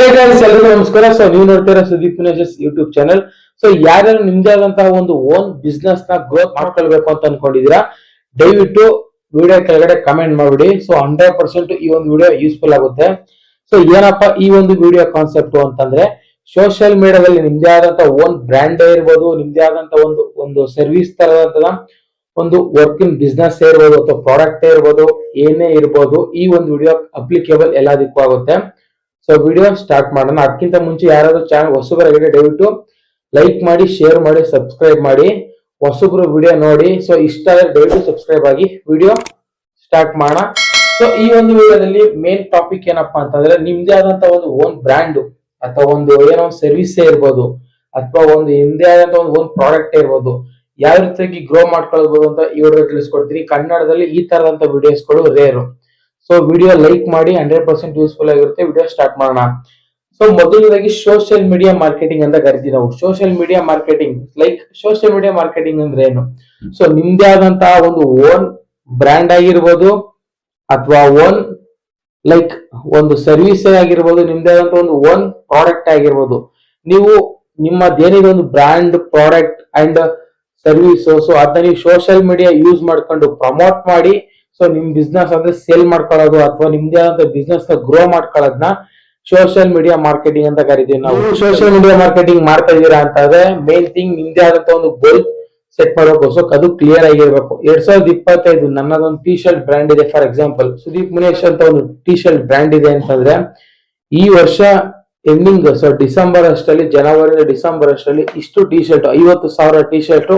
ಎಲ್ಲರಿಗೂ ನಮಸ್ಕಾರ. ಸೊ ನೀವು ನೋಡ್ತೀರಾ ಸುದೀಪ್ ನೇಜಸ್ ಯೂಟ್ಯೂಬ್ ಚಾನಲ್ ಸೊ ಯಾರ್ಯಾರು ನಿಮ್ದೇ ಆದಂತಹ ಒಂದು ಓನ್ ಬಿಸ್ನೆಸ್ನ ಗ್ರೋತ್ ಮಾಡ್ಕೊಳ್ಬೇಕು ಅಂತ ಅನ್ಕೊಂಡಿದೀರಾ ದಯವಿಟ್ಟು ವಿಡಿಯೋ ಕೆಳಗಡೆ ಕಮೆಂಟ್ ಮಾಡ್ಬಿಡಿ. ಸೊ ಹಂಡ್ರೆಡ್ ಪರ್ಸೆಂಟ್ ಈ ಒಂದು ವಿಡಿಯೋ ಯೂಸ್ಫುಲ್ ಆಗುತ್ತೆ. ಸೊ ಏನಪ್ಪ ಈ ಒಂದು ವಿಡಿಯೋ ಕಾನ್ಸೆಪ್ಟ್ ಅಂತಂದ್ರೆ ಸೋಷಿಯಲ್ ಮೀಡಿಯಾದಲ್ಲಿ ನಿಮ್ದೇ ಆದಂತಹ ಓನ್ ಬ್ರ್ಯಾಂಡ್ ಇರ್ಬೋದು ನಿಮ್ದೇ ಆದಂತಹ ಒಂದು ಒಂದು ಸರ್ವಿಸ್ ತರದಂತ ಒಂದು ವರ್ಕಿಂಗ್ ಬಿಸ್ನೆಸ್ ಇರ್ಬೋದು ಅಥವಾ ಪ್ರಾಡಕ್ಟ್ ಇರ್ಬೋದು, ಏನೇ ಇರ್ಬೋದು, ಈ ಒಂದು ವಿಡಿಯೋ ಅಪ್ಲಿಕೇಬಲ್ ಎಲ್ಲದಕ್ಕೂ ಆಗುತ್ತೆ. ಸೊ ವಿಡಿಯೋ ಸ್ಟಾರ್ಟ್ ಮಾಡೋಣ. ಅದಕ್ಕಿಂತ ಮುಂಚೆ ಯಾರಾದ್ರೂ ಚಾನಲ್ ಹೊಸಬರಾಗಿದೆ ದಯವಿಟ್ಟು ಲೈಕ್ ಮಾಡಿ ಶೇರ್ ಮಾಡಿ ಸಬ್ಸ್ಕ್ರೈಬ್ ಮಾಡಿ. ಹೊಸಬ್ರು ವಿಡಿಯೋ ನೋಡಿ. ಸೊ ಇಷ್ಟ ಆದರೆ ದಯವಿಟ್ಟು ಸಬ್ಸ್ಕ್ರೈಬ್ ಆಗಿ ವಿಡಿಯೋ ಸ್ಟಾರ್ಟ್ ಮಾಡೋಣ. ಸೊ ಈ ಒಂದು ವಿಡಿಯೋದಲ್ಲಿ ಮೇನ್ ಟಾಪಿಕ್ ಏನಪ್ಪಾ ಅಂತಂದ್ರೆ ನಿಮ್ದೇ ಆದಂತ ಒಂದು ಓನ್ ಬ್ರ್ಯಾಂಡ್ ಅಥವಾ ಒಂದು ಏನೋ ಒಂದು ಸರ್ವಿಸ್ ಇರ್ಬೋದು, ಅಥವಾ ಒಂದು ನಿಮ್ದೇ ಆದಂತ ಒಂದು ಓನ್ ಪ್ರಾಡಕ್ಟ್ ಇರ್ಬೋದು ಯಾವ ರೀತಿಯಾಗಿ ಗ್ರೋ ಮಾಡ್ಕೊಳ್ಬಹುದು ಅಂತ ಈ ತಿಳಿಸ್ಕೊಡ್ತೀನಿ. ಕನ್ನಡದಲ್ಲಿ ಈ ತರದಂತ ವಿಡಿಯೋಸ್ಗಳು ರೇರು ಸೊ ವಿಡಿಯೋ ಲೈಕ್ ಮಾಡಿ ಹಂಡ್ರೆಡ್ ಪರ್ಸೆಂಟ್ ಯೂಸ್ಫುಲ್ ಆಗಿರುತ್ತೆ. ವಿಡಿಯೋ ಸ್ಟಾರ್ಟ್ ಮಾಡೋಣ. ಸೊ ಮೊದಲನೇದಾಗಿ ಸೋಷಿಯಲ್ ಮೀಡಿಯಾ ಮಾರ್ಕೆಟಿಂಗ್ ಅಂತ ಕರಿತೀವಿ ನಾವು. Social media marketing like social media marketing ಅಂದ್ರೆ ಏನು? ಸೊ ನಿಮ್ದೇ ಆದಂತಹ ಒಂದು ಓನ್ ಬ್ರ್ಯಾಂಡ್ ಆಗಿರ್ಬೋದು, ಅಥವಾ ಓನ್ ಲೈಕ್ ಒಂದು ಸರ್ವಿಸ್ ಆಗಿರ್ಬೋದು, ನಿಮ್ದೇ ಆದಂತ ಒಂದು ಓನ್ ಪ್ರಾಡಕ್ಟ್ ಆಗಿರ್ಬೋದು. ನೀವು ನಿಮ್ಮದೇನಿದೆ ಒಂದು brand product and service so ಅದನ್ನ ನೀವು ಸೋಷಿಯಲ್ ಮೀಡಿಯಾ ಯೂಸ್ ಮಾಡ್ಕೊಂಡು ಪ್ರಮೋಟ್ ಮಾಡಿ ಸೊ ನಿಮ್ ಬಿಸ್ನೆಸ್ ಅಂದ್ರೆ ಸೇಲ್ ಮಾಡ್ಕೊಳ್ಳೋದು ಅಥವಾ ನಿಮ್ದೇ ಆದಂತ ಬಿಸ್ನೆಸ್ನ ಗ್ರೋ ಮಾಡ್ಕೊಳ್ಳೋದನ್ನ ಸೋಷಿಯಲ್ ಮೀಡಿಯಾ ಮಾರ್ಕೆಟಿಂಗ್ ಅಂತ ಕರಿತೀವಿ ನಾವು. ಸೋಷಿಯಲ್ ಮೀಡಿಯಾ ಮಾರ್ಕೆಟಿಂಗ್ ಮಾಡ್ತಾ ಇದೀರಾ ಅಂತಂದ್ರೆ ಮೇನ್ ಥಿಂಗ್ ನಿಮ್ದೇ ಆದಂತ ಒಂದು ಗೋಲ್ ಸೆಟ್ ಮಾಡಬೇಕು ಸೊ ಅದು ಕ್ಲಿಯರ್ ಆಗಿರ್ಬೇಕು. ಎರಡ್ ಸಾವಿರದ ಇಪ್ಪತ್ತೈದು ನನ್ನದೊಂದು ಟಿ ಶರ್ಟ್ ಬ್ರ್ಯಾಂಡ್ ಇದೆ ಫಾರ್ ಎಕ್ಸಾಂಪಲ್ ಸುದೀಪ್ ಮುನೇಶ್ ಅಂತ ಒಂದು ಟಿ ಶರ್ಟ್ ಬ್ರ್ಯಾಂಡ್ ಇದೆ ಅಂತಂದ್ರೆ ಈ ವರ್ಷ ಎಂಡಿಂಗ್ ಸೊ ಡಿಸೆಂಬರ್ ಅಷ್ಟರಲ್ಲಿ ಜನವರಿ ಡಿಸೆಂಬರ್ ಅಷ್ಟರಲ್ಲಿ ಇಷ್ಟು ಟಿ ಶರ್ಟ್ ಐವತ್ತು ಸಾವಿರ ಟಿ ಶರ್ಟ್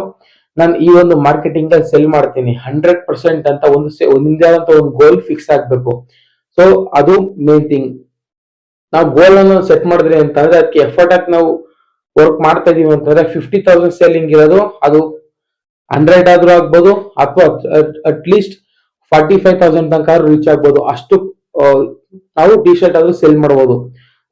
ನಾನು ಈ ಒಂದು ಮಾರ್ಕೆಟಿಂಗ್ ಅಲ್ಲಿ ಸೆಲ್ ಮಾಡ್ತೀನಿ. ಹಂಡ್ರೆಡ್ ಪರ್ಸೆಂಟ್ ಅಂತ ಒಂದು ಒಂದೇ ನಿಮ್ದೇ ಆದಂತ ಒಂದು ಗೋಲ್ ಫಿಕ್ಸ್ ಆಗ್ಬೇಕು. ಸೊ ಅದು ಮೇನ್ ಥಿಂಗ್ ನಾವು ಗೋಲ್ ಅನ್ನು ಸೆಟ್ ಮಾಡಿದ್ರೆ ಅಂತಂದ್ರೆ ಅದಕ್ಕೆ ಎಫರ್ಟ್ ಆಗಿ ನಾವು ವರ್ಕ್ ಮಾಡ್ತಾ ಇದೀವಿ ಅಂತಂದ್ರೆ ಫಿಫ್ಟಿ ತೌಸಂಡ್ ಸೇಲಿಂಗ್ ಇರೋದು, ಅದು ಹಂಡ್ರೆಡ್ ಆದ್ರೂ ಆಗ್ಬೋದು, ಅಥವಾ at least forty five thousand ತನಕ ರೀಚ್ ಆಗ್ಬೋದು. ಅಷ್ಟು ನಾವು ಟಿ ಶರ್ಟ್ ಆದ್ರೂ ಸೆಲ್ ಮಾಡ್ಬೋದು.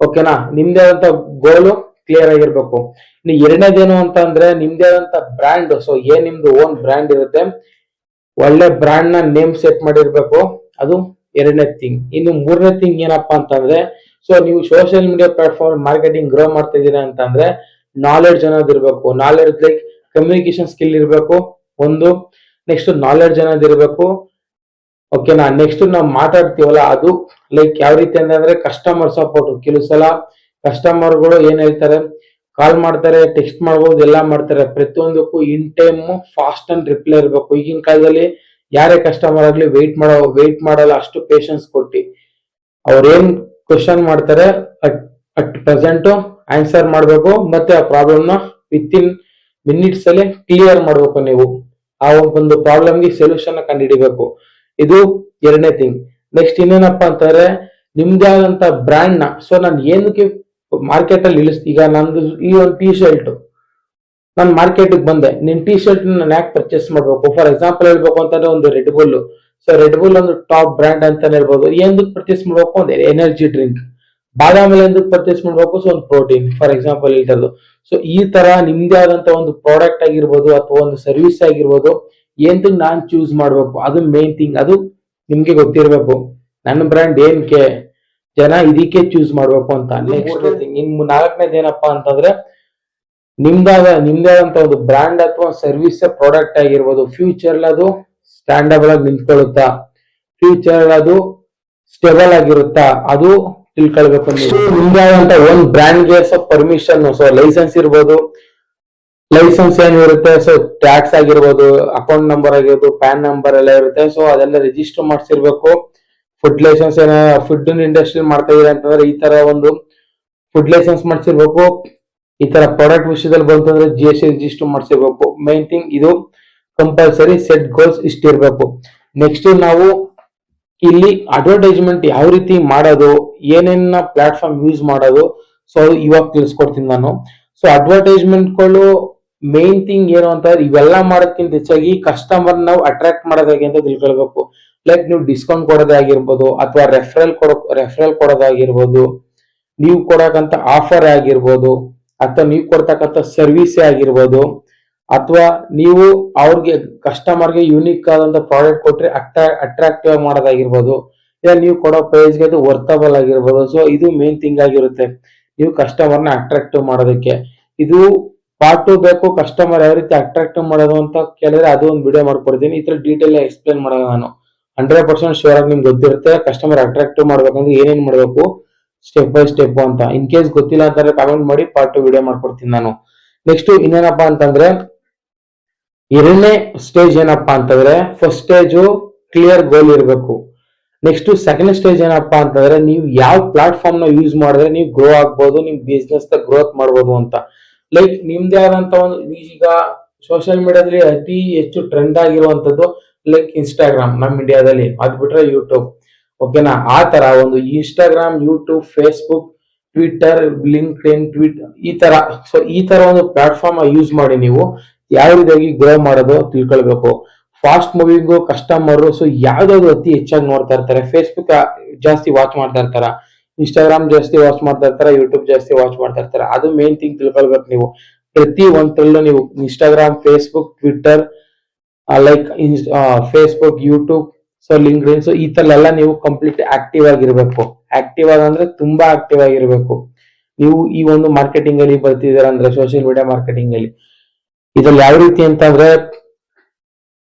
ಓಕೆನಾ ನಿಮ್ದೇ ಆದಂತ ಗೋಲು ಕ್ಲಿಯರ್ ಆಗಿರ್ಬೇಕು. ಇನ್ನು ಎರಡನೇದೇನು ಅಂತ ಅಂದ್ರೆ ನಿಮ್ದೇ ಆದಂತ ಬ್ರ್ಯಾಂಡ್ ಸೊ ಏನ್ ನಿಮ್ದು ಓನ್ ಬ್ರ್ಯಾಂಡ್ ಇರುತ್ತೆ, ಒಳ್ಳೆ ಬ್ರ್ಯಾಂಡ್ನ ನೇಮ್ ಸೆಟ್ ಮಾಡಿರ್ಬೇಕು. ಅದು ಎರಡನೇ ಥಿಂಗ್ ಇನ್ನು ಮೂರನೇ ಥಿಂಗ್ ಏನಪ್ಪಾ ಅಂತಂದ್ರೆ ಸೊ ನೀವು social media platform marketing grow ಮಾಡ್ತಾ ಇದೀರಾ ಅಂತಂದ್ರೆ ನಾಲೆಡ್ಜ್ ಅನ್ನೋದು ಇರಬೇಕು. ನಾಲೆಡ್ಜ್ ಲೈಕ್ ಕಮ್ಯುನಿಕೇಶನ್ ಸ್ಕಿಲ್ ಇರಬೇಕು, ಒಂದು. ನೆಕ್ಸ್ಟ್ ನಾಲೆಡ್ಜ್ ಅನ್ನೋದು ಇರಬೇಕು. ಓಕೆನಾ ನೆಕ್ಸ್ಟ್ ನಾವು ಮಾತಾಡ್ತೀವಲ್ಲ, ಅದು ಲೈಕ್ ಯಾವ ರೀತಿ ಅಂತಂದ್ರೆ ಕಸ್ಟಮರ್ ಸಪೋರ್ಟ್ ಕೆಲವು ಸಲ ಕಸ್ಟಮರ್ಗಳು ಏನ್ ಹೇಳ್ತಾರೆ ಕಾಲ್ ಮಾಡ್ತಾರೆ ಟೆಕ್ಸ್ಟ್ ಮಾಡ್ಬೋದು, ಎಲ್ಲ ಮಾಡ್ತಾರೆ. ಪ್ರತಿಯೊಂದಕ್ಕೂ in time fast and reply ಇರಬೇಕು. ಈಗಿನ ಕಾಲದಲ್ಲಿ ಯಾರೇ ಕಸ್ಟಮರ್ ಆಗ್ಲಿ ವೆಯ್ಟ್ ಮಾಡೋ ವೆಯ್ಟ್ ಮಾಡಲ್ಲ, ಅಷ್ಟು ಪೇಷನ್ಸ್ ಕೊಟ್ಟು. ಅವ್ರೇನ್ ಕ್ವಶನ್ ಮಾಡ್ತಾರೆ ಅಟ್ ಪ್ರೆಸೆಂಟ್ ಆನ್ಸರ್ ಮಾಡಬೇಕು, ಮತ್ತೆ ಆ ಪ್ರಾಬ್ಲಮ್ನ ವಿತ್ ಇನ್ ಮಿನಿಟ್ಸ್ ಅಲ್ಲಿ ಕ್ಲಿಯರ್ ಮಾಡಬೇಕು ನೀವು. ಆ ಒಂದು ಪ್ರಾಬ್ಲಮ್ಗೆ ಸೊಲ್ಯೂಷನ್ ಕಂಡುಹಿಡಿಬೇಕು. ಇದು ಎರಡನೇ ಥಿಂಗ್ ನೆಕ್ಸ್ಟ್ ಇನ್ನೇನಪ್ಪ ಅಂತಂದ್ರೆ ನಿಮ್ದೇ ಆದಂತ ಬ್ರ್ಯಾಂಡ್ನ ಸೊ ನಾನು ಏನಕ್ಕೆ ಮಾರ್ಕೆಟ್ ಅಲ್ಲಿ ಇಳಿಸ್ ಈಗ ನಂದು ಈ ಒಂದು ಟಿ ಶರ್ಟ್ ನಾನು ಮಾರ್ಕೆಟ್ಗೆ ಬಂದೆ. ನಿನ್ ಟಿ ಶರ್ಟ್ ನಾನು ಯಾಕೆ ಪರ್ಚೇಸ್ ಮಾಡ್ಬೇಕು? ಫಾರ್ ಎಕ್ಸಾಂಪಲ್ ಹೇಳ್ಬೇಕು ಅಂತಂದ್ರೆ ಒಂದು Red Bull so Red Bull ಒಂದು ಟಾಪ್ ಬ್ರ್ಯಾಂಡ್ ಅಂತ ಹೇಳ್ಬೋದು. ಎಂದಕ್ಕೆ ಪರ್ಚೇಸ್ ಮಾಡ್ಬೇಕು ಒಂದು ಎನರ್ಜಿ ಡ್ರಿಂಕ್ ಬಾದಾಮಿ ಎಂದಕ್ಕೆ ಪರ್ಚೇಸ್ ಮಾಡ್ಬೇಕು? ಸೊ ಒಂದು ಪ್ರೋಟೀನ್ ಫಾರ್ ಎಕ್ಸಾಂಪಲ್ ಹೇಳ್ತಾ ಸೊ ಈ ತರ ನಿಮ್ದೇ ಆದಂತ ಒಂದು ಪ್ರಾಡಕ್ಟ್ ಆಗಿರ್ಬೋದು ಅಥವಾ ಒಂದು ಸರ್ವಿಸ್ ಆಗಿರ್ಬೋದು ಏನ್ ನಾನು ಚೂಸ್ ಮಾಡ್ಬೇಕು? ಅದು ಮೇನ್ ಥಿಂಗ್ ಅದು ನಿಮ್ಗೆ ಗೊತ್ತಿರಬೇಕು. ನನ್ನ ಬ್ರ್ಯಾಂಡ್ ಏನ್ಕೆ ಜನ ಇದಕ್ಕೆ ಚೂಸ್ ಮಾಡ್ಬೇಕು ಅಂತ. ನೆಕ್ಸ್ಟ್ ನಿಮ್ ನಾಲ್ಕನೇದು ಏನಪ್ಪಾ ಅಂತಂದ್ರೆ ನಿಮ್ದಾದ ನಿಮ್ದೇ ಆದಂತ ಒಂದು ಬ್ರ್ಯಾಂಡ್ ಅಥವಾ ಸರ್ವಿಸ್ ಪ್ರಾಡಕ್ಟ್ ಆಗಿರ್ಬೋದು ಫ್ಯೂಚರ್ ಅದು ಸ್ಟ್ಯಾಂಡಬಲ್ ಆಗಿ ನಿಂತ್ಕೊಳ್ಳುತ್ತಾ ಫ್ಯೂಚರ್ ಅದು ಸ್ಟೇಬಲ್ ಆಗಿರುತ್ತಾ ಅದು ತಿಳ್ಕೊಳ್ಬೇಕು ನಿಮ್ದೇ ಆದಂತ ಒಂದ್ ಬ್ರ್ಯಾಂಡ್ಗೆ ಸೊ ಪರ್ಮಿಷನ್ ಸೊ ಲೈಸೆನ್ಸ್ ಇರ್ಬೋದು. ಲೈಸೆನ್ಸ್ ಏನಿರುತ್ತೆ ಸೊ ಟ್ಯಾಕ್ಸ್ ಆಗಿರ್ಬೋದು ಅಕೌಂಟ್ ನಂಬರ್ ಆಗಿರ್ಬೋದು ಪ್ಯಾನ್ ನಂಬರ್ ಎಲ್ಲ ಇರುತ್ತೆ. ಸೊ ಅದೆಲ್ಲ ರಿಜಿಸ್ಟರ್ ಮಾಡ್ಸಿರ್ಬೇಕು. ಫುಡ್ ಲೈಸೆನ್ಸ್ ಏನ ಫುಡ್ ಇಂಡಸ್ಟ್ರಿ ಮಾಡ್ತಾ ಇದ್ರೆ ಅಂತಂದ್ರೆ ಈ ತರ ಒಂದು ಫುಡ್ ಲೈಸೆನ್ಸ್ ಮಾಡಿಸಿರ್ಬೇಕು. ಈ ತರ ಪ್ರಾಡಕ್ಟ್ ವಿಷಯದಲ್ಲಿ ಬಂತಂದ್ರೆ ಜಿ ಎಸ್ ಟಿ ರಿಜಿಸ್ಟರ್ ಮಾಡಿಸಿರ್ಬೇಕು. ಮೈನ್ ಥಿಂಗ್ ಇದು ಕಂಪಲ್ಸರಿ ಸೆಟ್ ಗೋಲ್ಸ್ ಇಷ್ಟಿರ್ಬೇಕು. ನೆಕ್ಸ್ಟ್ ನಾವು ಇಲ್ಲಿ ಅಡ್ವರ್ಟೈಸ್ಮೆಂಟ್ ಯಾವ ರೀತಿ ಮಾಡೋದು, ಏನೇನ ಪ್ಲಾಟ್ಫಾರ್ಮ್ ಯೂಸ್ ಮಾಡೋದು ಸೊ ಇವಾಗ ತಿಳಿಸ್ಕೊಡ್ತೀನಿ ನಾನು. ಸೊ ಅಡ್ವರ್ಟೈಸ್ಮೆಂಟ್ಗಳು ಮೇನ್ ಥಿಂಗ್ ಏನು ಅಂತ ಇವೆಲ್ಲ ಮಾಡೋದಕ್ಕಿಂತ ಹೆಚ್ಚಾಗಿ ಕಸ್ಟಮರ್ ನಾವು ಅಟ್ರಾಕ್ಟ್ ಮಾಡೋದಾಗಿ ಅಂತ ತಿಳ್ಕೊಳ್ಬೇಕು. ಲೈಕ್ ನೀವು ಡಿಸ್ಕೌಂಟ್ ಕೊಡೋದಾಗಿರ್ಬೋದು ಅಥವಾ ರೆಫರಲ್ ಕೊಡೋ ರೆಫರಲ್ ಕೊಡೋದಾಗಿರ್ಬೋದು, ನೀವು ಕೊಡಕಂತ ಆಫರ್ ಆಗಿರ್ಬೋದು, ಅಥವಾ ನೀವು ಕೊಡ್ತಕ್ಕಂಥ ಸರ್ವಿಸೇ ಆಗಿರ್ಬೋದು, ಅಥವಾ ನೀವು ಅವ್ರಿಗೆ ಕಸ್ಟಮರ್ಗೆ ಯೂನಿಕ್ ಆದಂತ ಪ್ರಾಡಕ್ಟ್ ಕೊಟ್ಟರೆ ಅಟ್ರಾ ಅಟ್ರಾಕ್ಟಿವ್ ಆಗಿ ಮಾಡೋದಾಗಿರ್ಬೋದು, ಇಲ್ಲ ನೀವು ಕೊಡೋ ಪ್ರೈಸ್ಗೆ ಅದು ವರ್ತಬಲ್ ಆಗಿರ್ಬೋದು. ಸೊ ಇದು ಮೇನ್ ಥಿಂಗ್ ಆಗಿರುತ್ತೆ. ನೀವು ಕಸ್ಟಮರ್ನ ಅಟ್ರಾಕ್ಟಿವ್ ಮಾಡೋದಕ್ಕೆ. ಇದು ಪಾರ್ಟ್ ಟು ಬೇಕು ಕಸ್ಟಮರ್ ಯಾವ ರೀತಿ ಅಟ್ರಾಕ್ಟಿವ್ ಮಾಡೋದು ಅಂತ ಕೇಳಿದ್ರೆ ಅದು ಒಂದು ವಿಡಿಯೋ ಮಾಡ್ಕೊಡ್ತೀನಿ. ಈ ಥರ ಡೀಟೇಲ್ ಎಕ್ಸ್ಪ್ಲೇನ್ ಮಾಡೋದು ನಾನು. ಹಂಡ್ರೆಡ್ ಪರ್ಸೆಂಟ್ ಶೋರ್ ಆಗಿ ನಿಮ್ಗೆ ಗೊತ್ತಿರುತ್ತೆ ಕಸ್ಟಮರ್ ಅಟ್ರಾಕ್ಟಿವ್ ಮಾಡ್ಬೇಕಂದ್ರೆ ಏನೇನ್ ಮಾಡ್ಬೇಕು ಸ್ಟೆಪ್ ಬೈ ಸ್ಟೆಪ್ ಅಂತ. ಇನ್ ಕೇಸ್ ಗೊತ್ತಿಲ್ಲ ಅಂತಂದ್ರೆ ಕಾಮೆಂಟ್ ಮಾಡಿ ಪಾರ್ಟ್ ಟು ವಿಡಿಯೋ ಮಾಡ್ಕೊಡ್ತೀನಿ ನಾನು. ನೆಕ್ಸ್ಟ್ ಇನ್ನೇನಪ್ಪಾ ಅಂತಂದ್ರೆ, ಎರಡನೇ ಸ್ಟೇಜ್ ಏನಪ್ಪಾ ಅಂತಂದ್ರೆ ಫಸ್ಟ್ ಸ್ಟೇಜು ಕ್ಲಿಯರ್ ಗೋಲ್ ಇರಬೇಕು. ನೆಕ್ಸ್ಟ್ ಸೆಕೆಂಡ್ ಸ್ಟೇಜ್ ಏನಪ್ಪಾ ಅಂತಂದ್ರೆ, ನೀವು ಯಾವ ಪ್ಲಾಟ್ಫಾರ್ಮ್ನ ಯೂಸ್ ಮಾಡಿದ್ರೆ ನೀವು ಗ್ರೋ ಆಗ್ಬೋದು, ನಿಮ್ ಬಿಸ್ನೆಸ್ ಗ್ರೋತ್ ಮಾಡ್ಬೋದು ಅಂತ. ಲೈಕ್ ನಿಮ್ದೇ ಆದಂತ ಒಂದು, ಈಗ ಸೋಷಿಯಲ್ ಮೀಡಿಯಾದಲ್ಲಿ ಅತಿ ಹೆಚ್ಚು ಟ್ರೆಂಡ್ ಆಗಿರುವಂತದ್ದು ಲೈಕ್ ಇನ್ಸ್ಟಾಗ್ರಾಮ್ ನಮ್ ಇಂಡಿಯಾದಲ್ಲಿ ಅದ್ ಬಿಟ್ರೆ ಯೂಟ್ಯೂಬ್ ಓಕೆನಾ ಆ ತರ ಒಂದು Instagram YouTube Facebook Twitter LinkedIn tweet ಈ ತರ. ಸೊ ಈ ತರ ಒಂದು ಪ್ಲಾಟ್ಫಾರ್ಮ್ ಯೂಸ್ ಮಾಡಿ ನೀವು ಯಾವ ರೀತಿಯಾಗಿ ಗ್ರೋ ಮಾಡೋದು ತಿಳ್ಕೊಳ್ಬೇಕು. ಫಾಸ್ಟ್ ಮೂವಿಂಗು ಕಸ್ಟಮರ್ ಸೊ ಯಾವ್ದಾದ್ರು ಅತಿ ಹೆಚ್ಚಾಗಿ ನೋಡ್ತಾ ಇರ್ತಾರೆ. ಫೇಸ್ಬುಕ್ ಜಾಸ್ತಿ ವಾಚ್ ಮಾಡ್ತಾ ಇರ್ತಾರ. ಇನ್ಸ್ಟಾಗ್ರಾಮ್ ಜಾಸ್ತಿ ವಾಚ್ ಮಾಡ್ತಾ ಇರ್ತಾರೆ. ಯೂಟ್ಯೂಬ್ ಜಾಸ್ತಿ ವಾಚ್ ಮಾಡ್ತಾ ಇರ್ತಾರೆ. ಅದು ಮೇನ್ ಥಿಂಗ್ ತಿಳ್ಕೊಳ್ಬೇಕು ನೀವು. ಪ್ರತಿ ಒಂದ್ರಲ್ಲೂ ನೀವು Instagram Facebook Twitter like Facebook YouTube so link so ಈ ತರ ಎಲ್ಲ ನೀವು ಕಂಪ್ಲೀಟ್ ಆಕ್ಟಿವ್ ಆಗಿರ್ಬೇಕು. ಆಕ್ಟಿವ್ ಆಗಂದ್ರೆ ತುಂಬಾ ಆಕ್ಟಿವ್ ಆಗಿರ್ಬೇಕು. ನೀವು ಈ ಒಂದು ಮಾರ್ಕೆಟಿಂಗ್ ಅಲ್ಲಿ ಬರ್ತಿದ್ದೀರಾ ಅಂದ್ರೆ ಸೋಷಿಯಲ್ ಮೀಡಿಯಾ ಮಾರ್ಕೆಟಿಂಗ್ ಅಲ್ಲಿ, ಇದ್ರಲ್ಲಿ ಯಾವ ರೀತಿ ಅಂತಂದ್ರೆ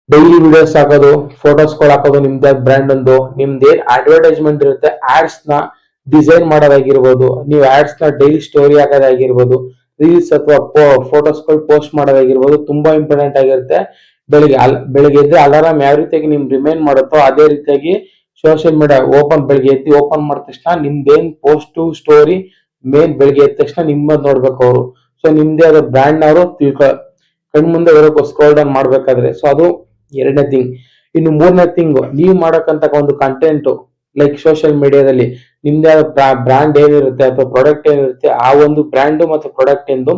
ಡೈಲಿ ವಿಡಿಯೋಸ್ ಹಾಕೋದು ಫೋಟೋಸ್ಗಳು ಹಾಕೋದು, ನಿಮ್ದೇ ಬ್ರ್ಯಾಂಡ್ ಒಂದು ನಿಮ್ದೇನ್ ಅಡ್ವರ್ಟೈಸ್ಮೆಂಟ್ ಇರುತ್ತೆ ಆಡ್ಸ್ನ ಡಿಸೈನ್ ಮಾಡೋದಾಗಿರ್ಬೋದು, ನೀವು ಆಡ್ಸ್ನ ಡೈಲಿ ಸ್ಟೋರಿ ಹಾಕೋದಾಗಿರ್ಬೋದು ರೀಲ್ಸ್ ಅಥವಾ ಫೋಟೋಸ್ಗಳು ಪೋಸ್ಟ್ ಮಾಡೋದಾಗಿರ್ಬೋದು, ತುಂಬಾ ಇಂಪಾರ್ಟೆಂಟ್ ಆಗಿರುತ್ತೆ. ಬೆಳಿಗ್ಗೆ ಅಲ್, ಬೆಳಿಗ್ಗೆ ಎದ್ದು ಅಲಾರಾಮ್ ಯಾವ ರೀತಿಯಾಗಿ ನಿಮ್ ರಿಮೈನ್ ಮಾಡುತ್ತೋ ಅದೇ ರೀತಿಯಾಗಿ ಸೋಷಿಯಲ್ ಮೀಡಿಯಾ ಓಪನ್ ಬೆಳಿಗ್ಗೆ ಎತ್ತಿ ಓಪನ್ ಮಾಡಿದ ತಕ್ಷಣ ನಿಮ್ದೇನ್ ಪೋಸ್ಟ್ ಸ್ಟೋರಿ ಮೇನ್ ಬೆಳಿಗ್ಗೆ ಎದ್ದ ತಕ್ಷಣ ನಿಮ್ಮದ್ ನೋಡ್ಬೇಕು ಅವರು. ಸೊ ನಿಮ್ದೇ ಆದ ಬ್ರ್ಯಾಂಡ್ ಅವರು ತಿಳ್ಕೊ, ಕಣ್ ಮುಂದೆ ಇರೋಕೆ ಸ್ಕ್ರೋಲ್ ಡೌನ್ ಮಾಡ್ಬೇಕಾದ್ರೆ. ಸೊ ಅದು ಎರಡನೇ ಥಿಂಗ್ ಇನ್ನು ಮೂರನೇ ಥಿಂಗ್ ನೀವು ಮಾಡಕ್ಕಂತ ಒಂದು ಕಂಟೆಂಟ್ ಲೈಕ್ ಸೋಷಿಯಲ್ ಮೀಡಿಯಾದಲ್ಲಿ ನಿಮ್ದೇ ಆದ ಬ್ರ್ಯಾಂಡ್ ಏನಿರುತ್ತೆ ಅಥವಾ ಪ್ರಾಡಕ್ಟ್ ಏನಿರುತ್ತೆ ಆ ಒಂದು ಬ್ರ್ಯಾಂಡ್ ಮತ್ತು ಪ್ರಾಡಕ್ಟ್ ಎಂದು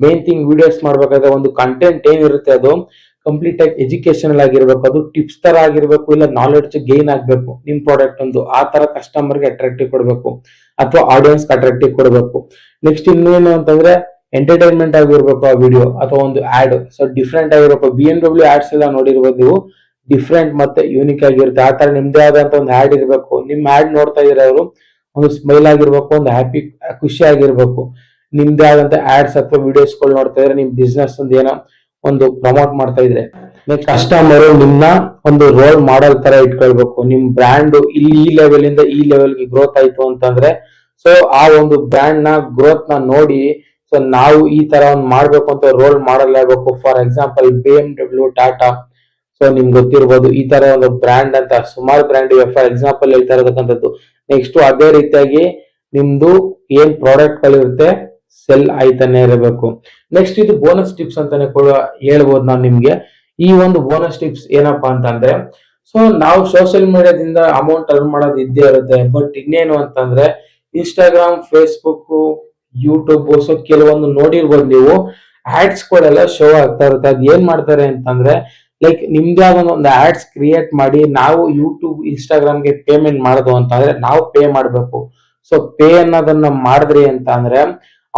ಮೇನ್ ಥಿಂಗ್ ವಿಡಿಯೋಸ್ ಮಾಡ್ಬೇಕಾದ್ರೆ ಒಂದು ಕಂಟೆಂಟ್ ಏನಿರುತ್ತೆ ಅದು ಕಂಪ್ಲೀಟ್ ಆಗಿ ಎಜುಕೇಶನಲ್ ಆಗಿರ್ಬೇಕು, ಅದು ಟಿಪ್ಸ್ ತರ ಆಗಿರ್ಬೇಕು, ಇಲ್ಲ ನಾಲೆಡ್ಜ್ ಗೇನ್ ಆಗ್ಬೇಕು. ನಿಮ್ ಪ್ರಾಡಕ್ಟ್ ಒಂದು ಆ ತರ ಕಸ್ಟಮರ್ಗೆ ಅಟ್ರಾಕ್ಟಿವ್ ಕೊಡ್ಬೇಕು, ಅಥವಾ ಆಡಿಯನ್ಸ್ ಅಟ್ರಾಕ್ಟಿವ್ ಕೊಡಬೇಕು. ನೆಕ್ಸ್ಟ್ ಇನ್ನೇನು ಅಂತಂದ್ರೆ ಎಂಟರ್ಟೈನ್ಮೆಂಟ್ ಆಗಿರ್ಬೇಕು ಆ ವಿಡಿಯೋ ಅಥವಾ ಒಂದು ಆಡ್ ಸೊ ಡಿಫ್ರೆಂಟ್ ಆಗಿರ್ಬೇಕು. ಬಿ ಎಂ ಡಬ್ಲ್ಯೂ ಆಡ್ಸ್ ಎಲ್ಲ ನೋಡಿರ್ಬೋದು ನೀವು. ಡಿಫ್ರೆಂಟ್ ಮತ್ತೆ ಯೂನಿಕ್ ಆಗಿರುತ್ತೆ. ಆ ತರ ನಿಮ್ದೇ ಆದಂತ ಒಂದು ಆಡ್ ಇರಬೇಕು. ನಿಮ್ ಆಡ್ ನೋಡ್ತಾ ಇದ್ರೆ ಅವರು ಒಂದು ಸ್ಮೈಲ್ ಆಗಿರ್ಬೇಕು, ಒಂದು ಹ್ಯಾಪಿ ಖುಷಿ ಆಗಿರ್ಬೇಕು. ನಿಮ್ದೇ ಆದಂತ ಆಡ್ಸ್ ಅಥವಾ ವಿಡಿಯೋಸ್ಗಳು ನೋಡ್ತಾ ಇದ್ರೆ ನಿಮ್ ಬಿಸ್ನೆಸ್ ಒಂದು ಏನೋ ಒಂದು ಪ್ರಮೋಟ್ ಮಾಡ್ತಾ ಇದ್ರೆ. ಕಸ್ಟಮರ್ ನಿಮ್ನ ಒಂದು ರೋಲ್ ಮಾಡೆಲ್ ತರ ಇಟ್ಕೊಳ್ಬೇಕು. ನಿಮ್ ಬ್ರ್ಯಾಂಡ್ ಇಲ್ಲಿ ಈ ಲೆವೆಲ್ ಇಂದ ಈ ಲೆವೆಲ್ಗೆ ಗ್ರೋತ್ ಆಯ್ತು ಅಂತಂದ್ರೆ ಸೊ ಆ ಒಂದು ಬ್ರ್ಯಾಂಡ್ನ ಗ್ರೋತ್ನ ನೋಡಿ ಸೊ ನಾವು ಈ ತರ ಒಂದು ಮಾಡ್ಬೇಕು ಅಂತ ರೋಲ್ ಮಾಡಲ್ ಆಗ್ಬೇಕು. For example B M W Tata so ನಿಮ್ಗೆ ಗೊತ್ತಿರ್ಬೋದು, ಈ ತರ ಒಂದು ಬ್ರ್ಯಾಂಡ್ ಅಂತ, ಸುಮಾರು ಬ್ರ್ಯಾಂಡ್ ಇವೆ. ಫಾರ್ ಎಕ್ಸಾಂಪಲ್ ಹೇಳ್ತಾ ಇರತಕ್ಕಂಥದ್ದು. ನೆಕ್ಸ್ಟ್ ಅದೇ ರೀತಿಯಾಗಿ ನಿಮ್ದು ಏನ್ ಪ್ರಾಡಕ್ಟ್ ಗಳಿರುತ್ತೆ ಸೆಲ್ ಆಯ್ತಾನೆ ಇರಬೇಕು. ನೆಕ್ಸ್ಟ್ ಇದು ಬೋನಸ್ ಟಿಪ್ಸ್ ಅಂತಾನೆ ಕೂಡ ಹೇಳ್ಬೋದು ನಾನು ನಿಮ್ಗೆ. ಈ ಒಂದು ಬೋನಸ್ ಟಿಪ್ಸ್ ಏನಪ್ಪಾ ಅಂತಂದ್ರೆ ಸೊ ನಾವು ಸೋಷಿಯಲ್ ಮೀಡಿಯಾದಿಂದ ಅಮೌಂಟ್ ಅರ್ನ್ ಮಾಡೋದು ಇದ್ದೇ ಇರುತ್ತೆ ಬಟ್ ಇನ್ನೇನು ಅಂತಂದ್ರೆ ಇನ್ಸ್ಟಾಗ್ರಾಮ್ ಫೇಸ್ಬುಕ್ ಯೂಟ್ಯೂಬ್ ಸೊ ಕೆಲವೊಂದು ನೋಡಿರ್ಬೋದು ನೀವು ಆಡ್ಸ್ ಗಳೆಲ್ಲ ಶೋ ಆಗ್ತಾ ಇರುತ್ತೆ. ಅದ್ ಏನ್ ಮಾಡ್ತಾರೆ ಅಂತಂದ್ರೆ ಲೈಕ್ ನಿಮ್ಗೆ ಆದ ಒಂದು ಆಡ್ಸ್ ಕ್ರಿಯೇಟ್ ಮಾಡಿ ನಾವು ಯೂಟ್ಯೂಬ್ ಇನ್ಸ್ಟಾಗ್ರಾಮ್ಗೆ ಪೇಮೆಂಟ್ ಮಾಡೋದು ಅಂತಂದ್ರೆ, ನಾವು ಪೇ ಮಾಡಬೇಕು. ಸೊ ಪೇ ಅನ್ನೋದನ್ನ ಮಾಡಿದ್ರಿ ಅಂತ ಅಂದ್ರೆ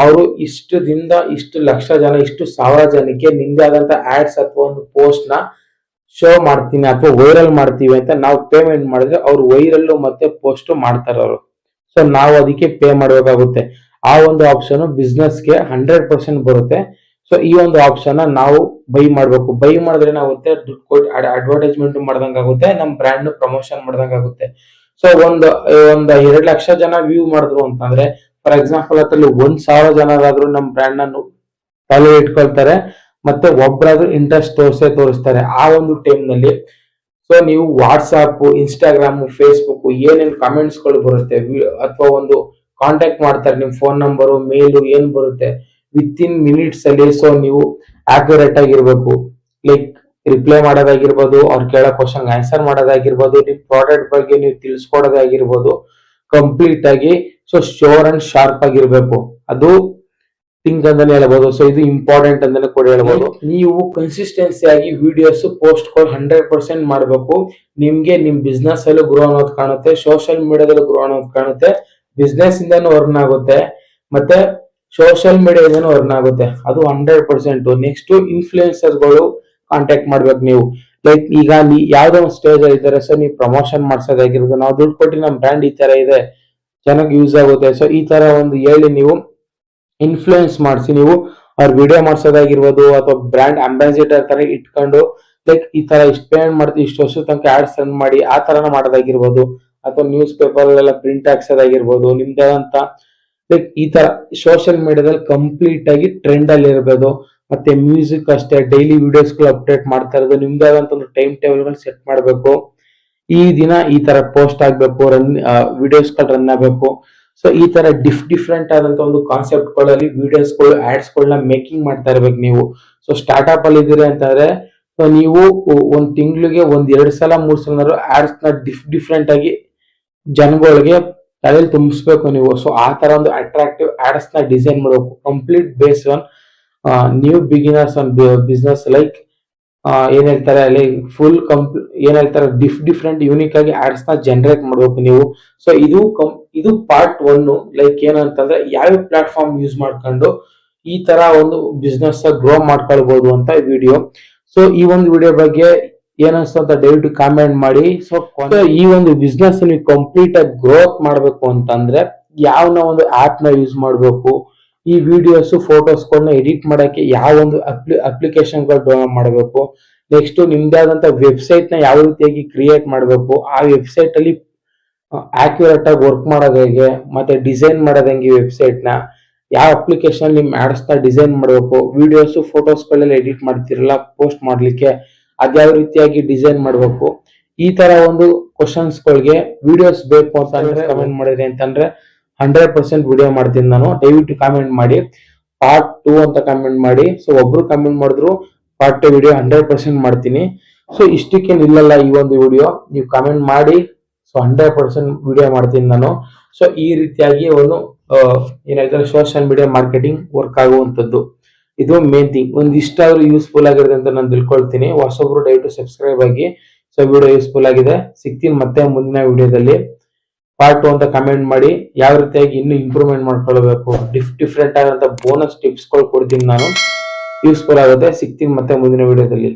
ಅವರು ಇಷ್ಟು ದಿಂದ ಇಷ್ಟು ಲಕ್ಷ ಜನ, ಇಷ್ಟು ಸಾವಿರ ಜನಕ್ಕೆ ನಿಮ್ದೇ ಆದಂತ ಆಡ್ಸ್ ಅಥವಾ ಒಂದು ಪೋಸ್ಟ್ನ ಶೋ ಮಾಡ್ತೀನಿ ಅಥವಾ ವೈರಲ್ ಮಾಡ್ತೀವಿ ಅಂತ ನಾವು ಪೇಮೆಂಟ್ ಮಾಡಿದ್ರೆ ಅವ್ರು ವೈರಲ್ ಮತ್ತೆ ಪೋಸ್ಟ್ ಮಾಡ್ತಾರೆ ಅವರು. ಸೊ ನಾವು ಅದಕ್ಕೆ ಪೇ ಮಾಡಬೇಕಾಗುತ್ತೆ. ಆ ಒಂದು ಆಪ್ಷನ್ಗೆ ಹಂಡ್ರೆಡ್ ಪರ್ಸೆಂಟ್ ಬರುತ್ತೆ. ಸೊ ಈ ಒಂದು ಆಪ್ಷನ್ ನಾವು ಬೈ ಮಾಡಬೇಕು. ಬೈ ಮಾಡಿದ್ರೆ ಏನಾಗುತ್ತೆ ದುಡ್ಡು ಕೊಟ್ಟು ಅಡ್ವರ್ಟೈಸ್ಮೆಂಟ್ ಮಾಡ್ದಂಗಾಗುತ್ತೆ ಆಗುತ್ತೆ ನಮ್ ಬ್ರ್ಯಾಂಡ್ ಪ್ರಮೋಷನ್ ಮಾಡ್ದಂಗಾಗುತ್ತೆ. ಸೊ ಒಂದು ಒಂದು ಎರಡು ಲಕ್ಷ ಜನ ವ್ಯೂ ಮಾಡಿದ್ರು ಅಂತಂದ್ರೆ ಫಾರ್ ಎಕ್ಸಾಂಪಲ್ ಅದ್ರಲ್ಲಿ ಒಂದ್ ಸಾವಿರ ಜನರಾದ್ರೂ ನಮ್ ಬ್ರ್ಯಾಂಡ್ ಅನ್ನು ಫಾಲೋ ಇಟ್ಕೊಳ್ತಾರೆ, ಮತ್ತೆ ಒಬ್ಬರಾದ್ರೂ ಇಂಟ್ರೆಸ್ಟ್ ತೋರಿಸೇ ತೋರಿಸ್ತಾರೆ ಆ ಒಂದು ಟೈಮ್ನಲ್ಲಿ. ಸೊ ನೀವು ವಾಟ್ಸ್ಆಪ್ ಇನ್ಸ್ಟಾಗ್ರಾಮ್ ಫೇಸ್ಬುಕ್ ಏನೇನು ಕಮೆಂಟ್ಸ್ಗಳು ಬರುತ್ತೆ ಅಥವಾ ಒಂದು ಕಾಂಟ್ಯಾಕ್ಟ್ ಮಾಡ್ತಾರೆ, ನಿಮ್ ಫೋನ್ ನಂಬರು ಮೇಲು ಏನ್ ಬರುತ್ತೆ ವಿತ್ ಇನ್ ಮಿನಿಟ್ಸ್ ಅಲ್ಲಿ ಸೊ ನೀವು ಆಕ್ಯುರೇಟ್ ಆಗಿರ್ಬೇಕು. ಲೈಕ್ ರಿಪ್ಲೈ ಮಾಡೋದಾಗಿರ್ಬೋದು, ಅವ್ರು ಕೇಳೋ ಕ್ವಶನ್ ಆನ್ಸರ್ ಮಾಡೋದಾಗಿರ್ಬೋದು, ನಿಮ್ ಪ್ರಾಡಕ್ಟ್ ಬಗ್ಗೆ ನೀವು ತಿಳಿಸ್ಕೊಡೋದಾಗಿರ್ಬೋದು ಕಂಪ್ಲೀಟ್ ಆಗಿ ಸೊ ಶೋರ್ ಅಂಡ್ ಶಾರ್ಪ್ ಆಗಿರ್ಬೇಕು ಅದು ಥಿಂಗ್ ಅಂತಾನೆ ಹೇಳ್ಬೋದು. ಸೊ ಇದು ಇಂಪಾರ್ಟೆಂಟ್ ಅಂತಾನೆ ಕೂಡ ಹೇಳ್ಬೋದು. ನೀವು ಕನ್ಸಿಸ್ಟೆನ್ಸಿ ಆಗಿ ವಿಡಿಯೋಸ್ ಪೋಸ್ಟ್ಗಳು ಹಂಡ್ರೆಡ್ ಪರ್ಸೆಂಟ್ ಮಾಡಬೇಕು. ನಿಮ್ಗೆ ನಿಮ್ ಬಿಸ್ನೆಸ್ ಅಲ್ಲೂ ಗ್ರೋ ಅನ್ನೋದು ಕಾಣುತ್ತೆ. ಸೋಷಿಯಲ್ ಮೀಡಿಯಾದಲ್ಲೂ ಗ್ರೋ ಅನ್ನೋದು ಕಾಣುತ್ತೆ. ಬಿಸ್ನೆಸ್ ಇಂದಾನು ಅರ್ನ್ ಆಗುತ್ತೆ. ಮತ್ತೆ ಸೋಷಿಯಲ್ ಮೀಡಿಯಾದಿಂದನೂ ಅರ್ನ್ ಆಗುತ್ತೆ. ಅದು ಹಂಡ್ರೆಡ್ ಪರ್ಸೆಂಟ್ ನೆಕ್ಸ್ಟ್ ಇನ್ಫ್ಲೂಯೆನ್ಸರ್ಗಳು ಕಾಂಟ್ಯಾಕ್ಟ್ ಮಾಡ್ಬೇಕು ನೀವು. ಲೈಕ್ ಈಗ ನೀ ಯಾವ್ದೋ ಒಂದು ಸ್ಟೇಜ್ ಅಲ್ಲಿ ಇದ್ದಾರೆ. ಸರ್ ನೀವು ಪ್ರಮೋಷನ್ ಮಾಡ್ಸೋದಾಗಿರೋದು ನಾವು ದುಡ್ಡು ಕೊಟ್ಟು ನಮ್ಮ ಬ್ರ್ಯಾಂಡ್ ಈ ತರ ಇದೆ. ಚೆನ್ನಾಗಿ ಯೂಸ್ ಆಗುತ್ತೆ. ಸೊ ಈ ತರ ಒಂದು ಹೇಳಿ ನೀವು ಇನ್ಫ್ಲೂಯೆನ್ಸ್ ಮಾಡಿಸಿ, ನೀವು ಅವ್ರ ವಿಡಿಯೋ ಮಾಡಿಸೋದಾಗಿರ್ಬೋದು ಅಥವಾ ಬ್ರ್ಯಾಂಡ್ ಅಂಬಾಸಿಡರ್ ತರ ಇಟ್ಕೊಂಡು ಲೈಕ್ ಈ ತರ ಇಷ್ಟು ಪೇಮೆಂಟ್ ಮಾಡ್ತೀವಿ, ಇಷ್ಟು ವರ್ಷದ ತನಕ ಆಡ್ ಸೆಂಡ್ ಮಾಡಿ, ಆ ತರನ ಮಾಡೋದಾಗಿರ್ಬೋದು. ಅಥವಾ ನ್ಯೂಸ್ ಪೇಪರ್ ಎಲ್ಲ ಪ್ರಿಂಟ್ ಹಾಕ್ಸೋದಾಗಿರ್ಬೋದು ನಿಮ್ದೇನಂತ ಲೈಕ್ ಈ ತರ ಸೋಷಿಯಲ್ ಮೀಡಿಯಾದಲ್ಲಿ ಕಂಪ್ಲೀಟ್ ಆಗಿ ಟ್ರೆಂಡ್ ಅಲ್ಲಿ ಇರಬಹುದು ಮತ್ತೆ ಮ್ಯೂಸಿಕ್ ಅಷ್ಟೇ ಡೈಲಿ ವಿಡಿಯೋಸ್ಗಳು ಅಪ್ಡೇಟ್ ಮಾಡ್ತಾ ಇರೋದು, ನಿಮ್ದೇ ಆದಂತ ಒಂದು ಟೈಮ್ ಟೇಬಲ್ ಸೆಟ್ ಮಾಡಬೇಕು. ಈ ದಿನ ಈ ತರ ಪೋಸ್ಟ್ ಆಗ್ಬೇಕು ರನ್ ವಿಡಿಯೋಸ್ಗಳು ರನ್ ಆಗ್ಬೇಕು. ಸೊ ಈ ತರ ಡಿಫ್ ಡಿಫ್ರೆಂಟ್ ಆದಂತ ಒಂದು ಕಾನ್ಸೆಪ್ಟ್ಗಳಲ್ಲಿ ವಿಡಿಯೋಸ್ಗಳು ಆಡ್ಸ್ ಗಳನ್ನ ಮೇಕಿಂಗ್ ಮಾಡ್ತಾ ಇರ್ಬೇಕು ನೀವು. ಸೊ ಸ್ಟಾರ್ಟ್ಅಪ್ ಅಲ್ಲಿ ಇದ್ದೀರಿ ಅಂತಂದ್ರೆ ಸೊ ನೀವು ಒಂದ್ ತಿಂಗಳಿಗೆ ಒಂದ್ ಎರಡು ಸಲ, ಮೂರ್ ಸಲ ಆಡ್ಸ್ನ ಡಿಫ್ ಡಿಫ್ರೆಂಟ್ ಆಗಿ ಜನಗಳಿಗೆ ತಲೆಯಲ್ಲಿ ತುಂಬಿಸ್ಬೇಕು ನೀವು. ಸೊ ಆ ತರ ಒಂದು ಅಟ್ರಾಕ್ಟಿವ್ ಆಡ್ಸ್ನ ಡಿಸೈನ್ ಮಾಡಬೇಕು. Complete base on new beginners on business like ಏನ್ ಹೇಳ್ತಾರೆ ಅಲ್ಲಿ ಫುಲ್ ಕಂಪ್ ಏನ್ ಹೇಳ್ತಾರೆ ಡಿಫ್ ಡಿಫ್ರೆಂಟ್ ಯೂನಿಕ್ ಆಗಿ ಆಡ್ಸ್ನ ಜನರೇಟ್ ಮಾಡ್ಬೇಕು ನೀವು. ಸೊ ಇದು ಕಂ- ಇದು ಪಾರ್ಟ್ ಒನ್ ಲೈಕ್ ಏನಂತಂದ್ರೆ ಯಾವ ಪ್ಲಾಟ್ಫಾರ್ಮ್ ಯೂಸ್ ಮಾಡ್ಕೊಂಡು ಈ ತರ ಒಂದು ಬಿಸ್ನೆಸ್ ಗ್ರೋ ಮಾಡ್ಕೊಳ್ಬಹುದು ಅಂತ ವಿಡಿಯೋ ಸೊ ಈ ಒಂದು ವಿಡಿಯೋ ಬಗ್ಗೆ ಅಂತ ದಯವಿಟ್ಟು ಕಾಮೆಂಟ್ ಮಾಡಿ. ಸೊ ಈ ಒಂದು ಬಿಸ್ನೆಸ್ ನೀವು ಕಂಪ್ಲೀಟ್ ಆಗಿ ಗ್ರೋತ್ ಮಾಡ್ಬೇಕು ಅಂತಂದ್ರೆ ಯಾವ ಒಂದು ಆಪ್ನ ಯೂಸ್ ಮಾಡ್ಬೇಕು ಈ ವಿಡಿಯೋಸ್ ಫೋಟೋಸ್ಗಳನ್ನ ಎಡಿಟ್ ಮಾಡೋಕ್ಕೆ ಯಾವ ಒಂದು ಅಪ್ಲಿ ಅಪ್ಲಿಕೇಶನ್ಗಳು ಡೌನ್ಲೋಡ್ ಮಾಡಬೇಕು ನೆಕ್ಸ್ಟ್ ಆದಂಥ ವೆಬ್ಸೈಟ್ನ ಯಾವ ರೀತಿಯಾಗಿ ಕ್ರಿಯೇಟ್ ಮಾಡಬೇಕು ಆ ವೆಬ್ಸೈಟ್ ಅಲ್ಲಿ ಆಕ್ಯುರೇಟ್ ಆಗಿ ವರ್ಕ್ ಮಾಡೋದು ಹೇಗೆ ಮತ್ತೆ ಡಿಸೈನ್ ಮಾಡೋದು ಹೆಂಗೆ ವೆಬ್ಸೈಟ್ನ ಯಾವ ಅಪ್ಲಿಕೇಶನ್ ನಿಮ್ಮ ಆಡ್ಸ್ ಡಿಸೈನ್ ಮಾಡಬೇಕು ವಿಡಿಯೋಸ್ ಫೋಟೋಸ್ ಗಳೆಲ್ಲ ಎಡಿಟ್ ಮಾಡ್ತಿರಲ್ಲ ಪೋಸ್ಟ್ ಮಾಡ್ಲಿಕ್ಕೆ ಅದ್ಯಾವ ರೀತಿಯಾಗಿ ಡಿಸೈನ್ ಮಾಡಬೇಕು ಈ ತರ ಒಂದು ಕ್ವಶನ್ಸ್ಗಳಿಗೆ ವಿಡಿಯೋಸ್ ಬೇಕು ಅಂತ ಕಮೆಂಟ್ ಮಾಡಿದ್ರಿ ಅಂತಂದ್ರೆ ಹಂಡ್ರೆಡ್ ಪರ್ಸೆಂಟ್ ವಿಡಿಯೋ ಮಾಡ್ತೀನಿ ನಾನು. ದಯವಿಟ್ಟು ಕಾಮೆಂಟ್ ಮಾಡಿ. ಪಾರ್ಟ್ ಟೂ ಅಂತ ಕಾಮೆಂಟ್ ಮಾಡಿ. ಸೊ ಒಬ್ರು ಕಾಮೆಂಟ್ ಮಾಡಿದ್ರು part two video hundred percent ಮಾಡ್ತೀನಿ. ಸೊ ಇಷ್ಟಕ್ಕೇನು ಇಲ್ಲಲ್ಲ ಈ ಒಂದು ವಿಡಿಯೋ ನೀವು ಕಾಮೆಂಟ್ ಮಾಡಿ. ಸೊ ಹಂಡ್ರೆಡ್ ಪರ್ಸೆಂಟ್ ವಿಡಿಯೋ ಮಾಡ್ತೀನಿ ನಾನು. ಸೊ ಈ ರೀತಿಯಾಗಿ ಒಂದು ಏನಾಯ್ತಾರೆ ಸೋಷಿಯಲ್ ಮೀಡಿಯಾ ಮಾರ್ಕೆಟಿಂಗ್ ವರ್ಕ್ ಆಗುವಂಥದ್ದು. ಇದು ಮೇನ್ ಥಿಂಗ್ ಒಂದು ಇಷ್ಟಾದ್ರೂ ಯೂಸ್ಫುಲ್ ಆಗಿರುತ್ತೆ ಅಂತ ನಾನು ತಿಳ್ಕೊಳ್ತೀನಿ. ಹೊಸೊಬ್ರು ದಯವಿಟ್ಟು ಸಬ್ಸ್ಕ್ರೈಬ್ ಆಗಿ. ಸೊ ವಿಡಿಯೋ ಯೂಸ್ಫುಲ್ ಆಗಿದೆ. ಸಿಗ್ತೀನಿ ಮತ್ತೆ ಮುಂದಿನ ವಿಡಿಯೋದಲ್ಲಿ ಪಾರ್ಟ್ ಟು ಅಂತ ಕಮೆಂಟ್ ಮಾಡಿ ಯಾವ ರೀತಿಯಾಗಿ ಇನ್ನೂ ಇಂಪ್ರೂವ್ಮೆಂಟ್ ಮಾಡ್ಕೊಳ್ಬೇಕು ಡಿಫ್ ಡಿಫ್ರೆಂಟ್ ಆದಂತ ಬೋನಸ್ ಟಿಪ್ಸ್ಗಳು ಕೊಡ್ತೀನಿ ನಾನು. ಯೂಸ್ಫುಲ್ ಆಗುತ್ತೆ, ಸಿಗ್ತೀನಿ ಮತ್ತೆ ಮುಂದಿನ ವಿಡಿಯೋದಲ್ಲಿ